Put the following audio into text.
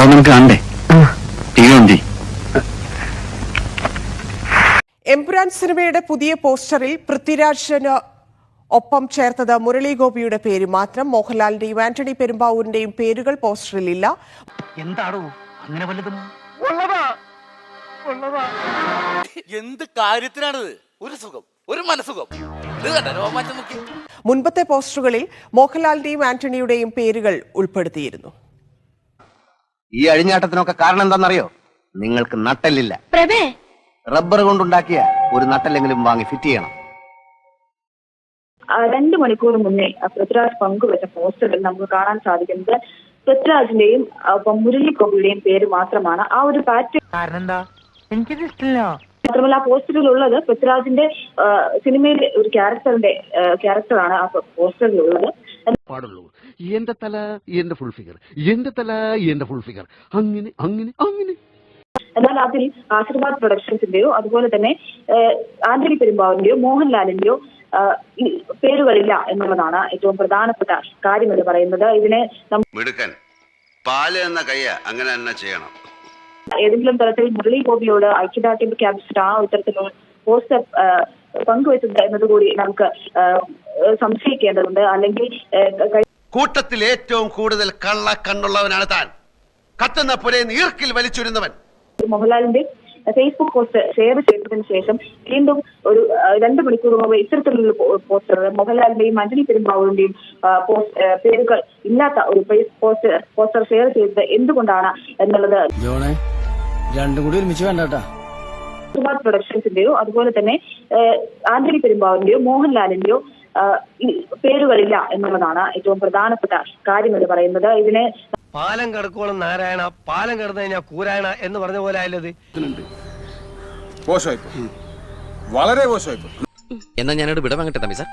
സംഭവം നിനക്ക് കാണണ്ടേ? ടി വി ഉണ്ട് എംപുരാൻ സിനിമയുടെ പുതിയ പോസ്റ്ററിൽ പൃഥ്വിരാജിന് ഒപ്പം ചേർത്തത് മുരളി ഗോപിയുടെ പേര് മാത്രം. മോഹൻലാലിന്റെയും ആന്റണി പെരുമ്പാവൂരിന്റെയും പേരുകൾ പോസ്റ്ററിൽ ഇല്ല എന്താണോ അങ്ങനെ വല്ലതും? എന്ത് കാര്യത്തിനാണിത്? ഒരു സുഖം ഒരു മനസുഖം ഇത് കണ്ട? രോമാറ്റം നോക്കി. മുൻപത്തെ പോസ്റ്ററുകളിൽ മോഹൻലാലിന്റെയും ആന്റണിയുടെയും പേരുകൾ ഉൾപ്പെടുത്തിയിരുന്നു. ഈ അഴിഞ്ഞാട്ടത്തിനൊക്കെ കാരണം എന്താണെന്നറിയോ? നിങ്ങൾക്ക് നട്ടല്ലില്ല. പ്രഭേ! റബ്ബർ കൊണ്ടുണ്ടാക്കിയ ഒരു നട്ടല്ലെങ്കിലും വാങ്ങി ഫിറ്റ് ചെയ്യണം. രണ്ടു മണിക്കൂർ മുന്നേ പൃഥ്വിരാജ് പങ്കുവച്ച പോസ്റ്ററിൽ നമുക്ക് കാണാൻ സാധിക്കുന്നത് പൃഥ്വിരാജിന്റെയും ഒപ്പം മുരളി ഗോപിയുടെയും പേര് മാത്രമാണ്. ആ ഒരു പാറ്റേൺ കാരണം എന്താ എനിക്കിത് ഇഷ്ടമില്ല മാത്രമല്ല ആ പോസ്റ്ററിൽ ഉള്ളത് പൃഥ്വിരാജിന്റെ സിനിമയിലെ ഒരു ക്യാരക്ടറിന്റെ ക്യാരക്ടറാണ് ആ പോസ്റ്ററിൽ ഉള്ളത് പാടുള്ളൂ. എന്റെ തല എന്റെ ഫുൾ ഫിഗർ എന്റെ തല എന്റെ ഫുൾ ഫിഗർ അങ്ങനെ അങ്ങനെ അങ്ങനെ. എന്നാൽ അതിൽ ആശീർവാദ് പ്രൊഡക്ഷൻസിന്റെയോ അതുപോലെ തന്നെ ആന്റണി പെരുമ്പാവിന്റെയോ മോഹൻലാലിന്റെയോ പേരുകളില്ല എന്നുള്ളതാണ് ഏറ്റവും പ്രധാനപ്പെട്ട കാര്യം എന്ന് പറയുന്നത്. ഇതിനെ മിടുക്കൻ. പാൽ എന്ന കയ്യ അങ്ങനെ തന്നെ ചെയ്യണം. ഏതെങ്കിലും തരത്തിൽ മുരളി ഗോപിയോട് ഐക്യദാർഢ്യം പ്രഖ്യാപിച്ചിട്ട് ആ ഇത്തരത്തിലുള്ള പോസ്റ്റർ ആ, പങ്കുവച്ചിട്ടുണ്ട് കൂടി നമുക്ക് സംശയിക്കേണ്ടതുണ്ട്. അല്ലെങ്കിൽ കൂട്ടത്തിൽ ഏറ്റവും കൂടുതൽ കള്ള കണ്ണുള്ളവനാണ് താൻ. കത്തുന്ന പുരയിൽ നീർക്കിൽ വലിച്ചൊരുന്നവൻ. മോഹൻലാലിന്റെ ഫേസ്ബുക്ക് പോസ്റ്റ് ഷെയർ ചെയ്തതിനു ശേഷം വീണ്ടും ഒരു രണ്ടു മണിക്കൂർ മുമ്പ് ഇത്തരത്തിലുള്ള പോസ്റ്റർ മോഹൻലാലിന്റെയും അഞ്ജലി പെരുമ്പാവൂരിന്റെയും പേരുകൾ ഇല്ലാത്ത ഒരു ഫേസ് പോസ്റ്റ് പോസ്റ്റർ ഷെയർ ചെയ്തത് എന്തുകൊണ്ടാണ് എന്നുള്ളത് ജോണേ രണ്ടും കൂടി ഒരുമിച്ച് വേണ്ടാട്ടാ സുഭാഷ് പ്രൊഡക്ഷൻസിന്റെയോ അതുപോലെ തന്നെ ആന്റണി പെരുമ്പാവിന്റെയോ മോഹൻലാലിന്റെയോ പേരുകളില്ല എന്നുള്ളതാണ് ഏറ്റവും പ്രധാനപ്പെട്ട കാര്യം എന്ന് പറയുന്നത്. ഇതിനെ പാലം കിടക്കോളം നാരായണ പാലം കിടന്നു കഴിഞ്ഞാൽ കൂരായണ എന്ന് പറഞ്ഞ പോലെ ആയല്ലത്. വളരെ എന്നാ ഞാനോട് വിടവാങ്ങട്ടെ തമ്മി തമ്പി സാർ.